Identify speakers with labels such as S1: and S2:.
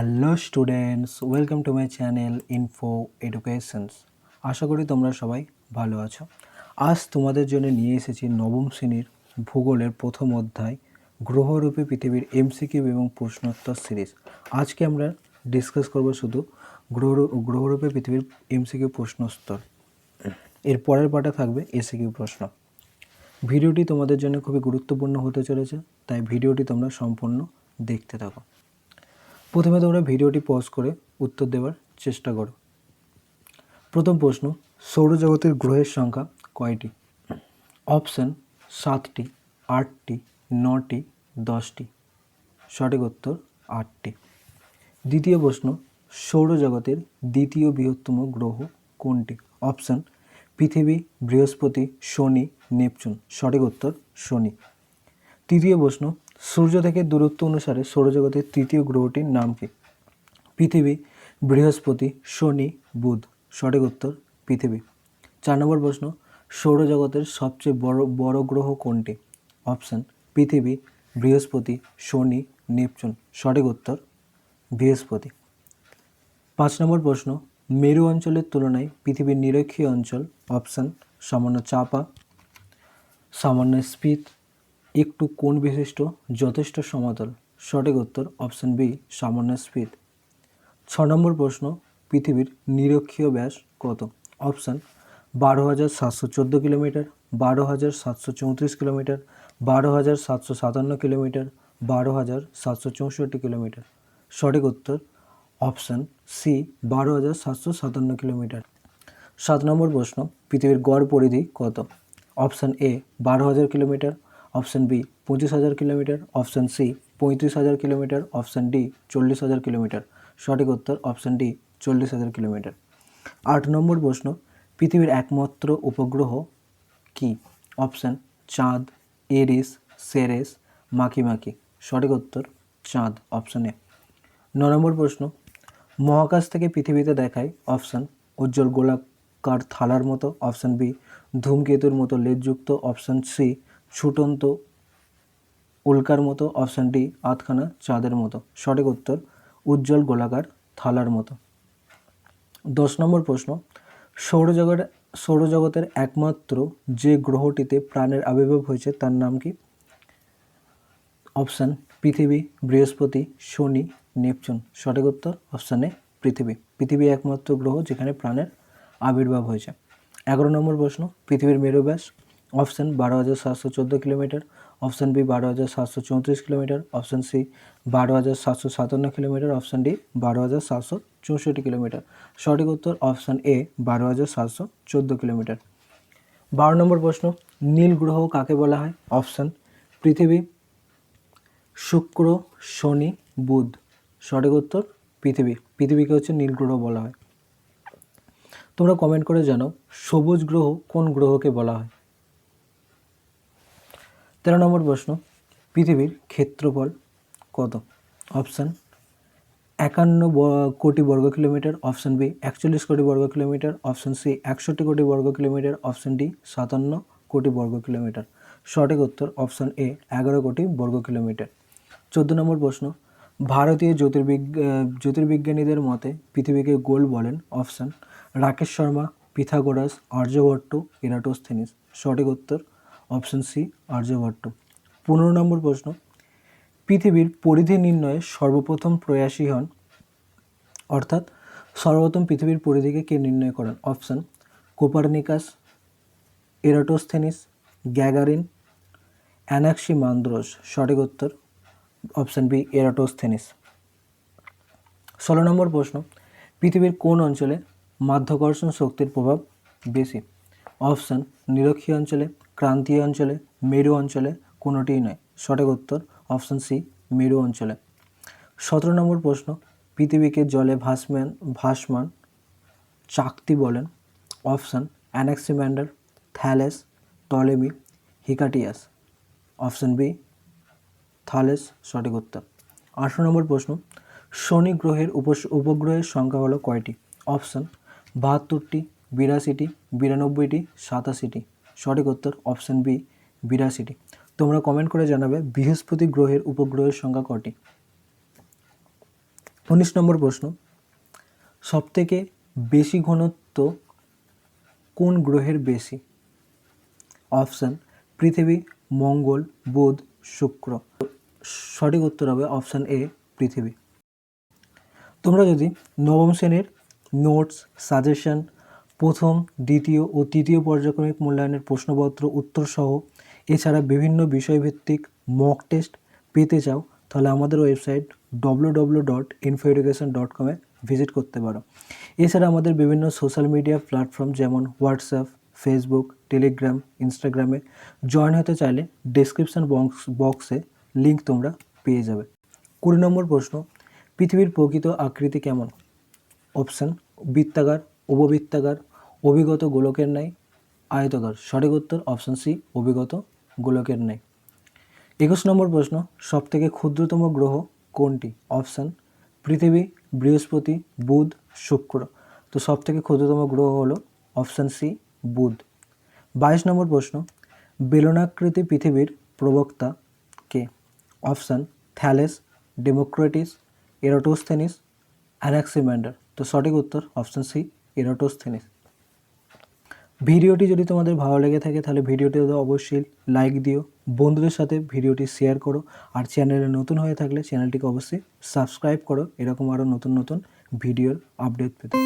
S1: Hello students, welcome to my channel info educations. আশা করি তোমরা সবাই ভালো আছো। আজ তোমাদের জন্য নিয়ে এসেছি নবম শ্রেণির ভূগোলের প্রথম অধ্যায়, গ্রহরূপে পৃথিবীর এমসিকিউ এবং প্রশ্নোত্তর সিরিজ। আজকে আমরা ডিসকাস করব শুধু গ্রহ, গ্রহরূপে পৃথিবীর এমসিকিউ প্রশ্নোত্তর। এর পরের পাটা থাকবে এসিকিউ প্রশ্ন। ভিডিওটি তোমাদের জন্য খুবই গুরুত্বপূর্ণ হতে চলেছে, তাই ভিডিওটি তোমরা সম্পূর্ণ দেখতে থাকো। প্রথমে তোমরা ভিডিওটি পজ করে উত্তর দেওয়ার চেষ্টা করো। প্রথম প্রশ্ন, সৌরজগতের গ্রহের সংখ্যা কয়টি? অপশান সাতটি, আটটি, নটি, দশটি। সঠিক উত্তর, আটটি। দ্বিতীয় প্রশ্ন, সৌরজগতের দ্বিতীয় বৃহত্তম গ্রহ কোনটি? অপশান পৃথিবী, বৃহস্পতি, শনি, নেপচুন। সঠিক উত্তর, শনি। তৃতীয় প্রশ্ন সূর্য থেকে দূরত্ব অনুসারে সৌরজগতের তৃতীয় গ্রহটির নাম কি? পৃথিবী, বৃহস্পতি, শনি, বুধ। সঠিক উত্তর, পৃথিবী। চার নম্বর প্রশ্ন, সৌরজগতের সবচেয়ে বড় বড় গ্রহ কোনটি? অপশান, পৃথিবী, বৃহস্পতি, শনি, নেপচুন। সঠিক উত্তর, বৃহস্পতি। পাঁচ নম্বর প্রশ্ন, মেরু অঞ্চলের তুলনায় পৃথিবীর নিরক্ষীয় অঞ্চল, অপশান, সামান্য চাপা, সামান্য স্পিত একটু কোণ বিশিষ্ট, যথেষ্ট সমতল। সঠিক উত্তর অপশন বি, সামান্য স্পিত ছ নম্বর প্রশ্ন, পৃথিবীর নিরক্ষীয় ব্যাস কত? অপশান, বারো হাজার সাতশো চোদ্দ কিলোমিটার, বারো হাজার সাতশো চৌত্রিশ কিলোমিটার, বারো হাজার সাতশো সাতান্ন কিলোমিটার, বারো হাজার সাতশো চৌষট্টি কিলোমিটার। সঠিক উত্তর অপশান সি, বারো হাজার সাতশো সাতান্ন কিলোমিটার। সাত নম্বর প্রশ্ন, পৃথিবীর গড় পরিধি কত? অপশান এ, বারো হাজার কিলোমিটার অপশান বি, পঁচিশ হাজার কিলোমিটার। অপশান সি, পঁয়ত্রিশ হাজার কিলোমিটার। অপশান ডি, চল্লিশ হাজার কিলোমিটার। সঠিক উত্তর অপশান ডি, চল্লিশ হাজার কিলোমিটার। আট নম্বর প্রশ্ন, পৃথিবীর একমাত্র উপগ্রহ কি? অপশান, চাঁদ, এরিস, সেরেস, মাকি মাকি। সঠিক উত্তর, চাঁদ, অপশান এ। ন নম্বর প্রশ্ন, মহাকাশ থেকে পৃথিবীতে দেখায় অপশান, উজ্জ্বল গোলাকার থালার মতো। অপশান বি, ধূমকেতুর মতো লেজযুক্ত। অপশান সি ছুটন্ত উল্কার মতো অপশান ডি আধখানা চাঁদের মতো। সঠিক উত্তর, উজ্জ্বল গোলাকার থালার মতো। দশ নম্বর প্রশ্ন, সৌরজগৎ, সৌরজগতের একমাত্র যে গ্রহটিতে প্রাণের আবির্ভাব হয়েছে, তার নাম কি? অপশান পৃথিবী, বৃহস্পতি, শনি, নেপচুন। সঠিক উত্তর অপশানে পৃথিবী। পৃথিবী একমাত্র গ্রহ যেখানে প্রাণের আবির্ভাব হয়েছে। এগারো নম্বর প্রশ্ন, পৃথিবীর মেরু ব্যাস অপশান বারো হাজার সাতশো চোদ্দ কিলোমিটার, অপশান বি বারো হাজার সাতশো চৌত্রিশ কিলোমিটার, অপশান সি বারো হাজার সাতশো সাতান্ন কিলোমিটার, অপশান ডি বারো হাজার সাতশো চৌষট্টি কিলোমিটার। সঠিক উত্তর অপশান এ বারো হাজার সাতশো চোদ্দ কিলোমিটার। বারো নম্বর প্রশ্ন, নীল গ্রহ কাকে বলা হয়? অপশান, পৃথিবী, শুক্র, শনি, বুধ। সঠিক উত্তর, পৃথিবী। পৃথিবীকে হচ্ছে নীল গ্রহ বলা হয়। তোমরা কমেন্ট করে জানো সবুজ গ্রহ কোন গ্রহকে বলা হয়? তেরো নম্বর প্রশ্ন, পৃথিবীর ক্ষেত্রফল কত? অপশান, একান্ন কোটি বর্গ কিলোমিটার। অপশান বি, একচল্লিশ কোটি বর্গ কিলোমিটার। অপশান সি, একষট্টি কোটি বর্গ কিলোমিটার। অপশান ডি, সাতান্ন কোটি বর্গ কিলোমিটার। সঠিক উত্তর অপশান এ, এগারো কোটি বর্গ কিলোমিটার। চোদ্দ নম্বর প্রশ্ন, ভারতীয় জ্যোতির্বিজ্ঞ জ্যোতির্বিজ্ঞানীদের মতে পৃথিবীকে গোল বলেন option, Rakesh Sharma, Pythagoras, Aryabhata Eratosthenes সঠিক উত্তর অপশান সি আর্যভট্ট পনেরো নম্বর প্রশ্ন। পৃথিবীর পরিধি নির্ণয়ে সর্বপ্রথম প্রয়াসী হন, অর্থাৎ সর্বপ্রথম পৃথিবীর পরিধিকে কে নির্ণয় করেন? Option, Copernicus, Eratosthenes, Gagarin, Anaximander সঠিক উত্তর, অপশান বি, এরাটোস্থেনিস। ষোলো নম্বর প্রশ্ন। পৃথিবীর কোন অঞ্চলে মাধ্যাকর্ষণ শক্তির প্রভাব বেশি? অপশান, নিরক্ষীয় অঞ্চলে ক্রান্তীয় অঞ্চলে মেরু অঞ্চলে কোনোটিই নয়। সঠিক উত্তর অপশান সি, মেরু অঞ্চলে। সতেরো নম্বর প্রশ্ন, পৃথিবীকে জলে ভাসমান ভাসমান চাকতি বলেন। Option, Anaximander, Thales, Ptolemy, Hecataeus. Option B Thales সঠিক উত্তর। আঠারো নম্বর প্রশ্ন, শনি গ্রহের উপগ্রহের সংখ্যা হলো কয়টি? অপশান, বাহাত্তরটি, বিরাশিটি, বিরানব্বইটি, সাতাশিটি। সঠিক উত্তর অপশান বি বিরাশিটি তোমরা কমেন্ট করে জানাবে বৃহস্পতি গ্রহের উপগ্রহের সংখ্যা কটি। উনিশ নম্বর প্রশ্ন, সবথেকে বেশি ঘনত্ব কোন গ্রহের বেশি? অপশান, পৃথিবী, মঙ্গল, বুধ, শুক্র। সঠিক উত্তর হবে অপশান এ, পৃথিবী। তোমরা যদি নবম শ্রেণির নোটস সাজেশন প্রথম, দ্বিতীয় ও তৃতীয় পর্যায়ক্রমিক মূল্যায়নের প্রশ্নপত্র, উত্তরসহ এছাড়া বিভিন্ন বিষয়ভিত্তিক মক টেস্ট পেতে চাও, তাহলে আমাদের website W W dot info education dot কমে ভিজিট করতে পারো। এছাড়া আমাদের বিভিন্ন সোশ্যাল মিডিয়া প্ল্যাটফর্ম যেমন হোয়াটসঅ্যাপ ফেসবুক টেলিগ্রাম ইনস্টাগ্রামে জয়েন হতে চাইলে ডেসক্রিপশন বক্স বক্সে লিঙ্ক তোমরা পেয়ে যাবে। কুড়ি নম্বর প্রশ্ন, পৃথিবীর প্রকৃত আকৃতি কেমন? অপশান বৃত্তাকার, উপবৃত্তাকার অভিগত গোলকের ন্যায়। আয়তকার সঠিক উত্তর অপশান সি, অভিগত গোলকের ন্যায়। একুশ নম্বর প্রশ্ন, সবথেকে ক্ষুদ্রতম গ্রহ কোনটি? অপশান, পৃথিবী, বৃহস্পতি, বুধ, শুক্র। তো সবথেকে ক্ষুদ্রতম গ্রহ হলো অপশান সি, বুধ। বাইশ নম্বর প্রশ্ন, বেলনাকৃতি পৃথিবীর প্রবক্তা কে? অপশান, থ্যালেস, ডেমোক্রেটিস, এরোটোস্থেনিস অ্যানাক্সিম্যান্ডার তো সঠিক উত্তর অপশান সি, এরোটোস্থেনিস। ভিডিওটি যদি তোমাদের ভালো লেগে থাকে, তাহলে ভিডিওটি অবশ্যই লাইক দিও, বন্ধুদের সাথে ভিডিওটি শেয়ার করো, আর চ্যানেলে নতুন হয়ে থাকলে চ্যানেলটিকে অবশ্যই সাবস্ক্রাইব করো, এরকম আরও নতুন নতুন ভিডিওর আপডেট পেতে।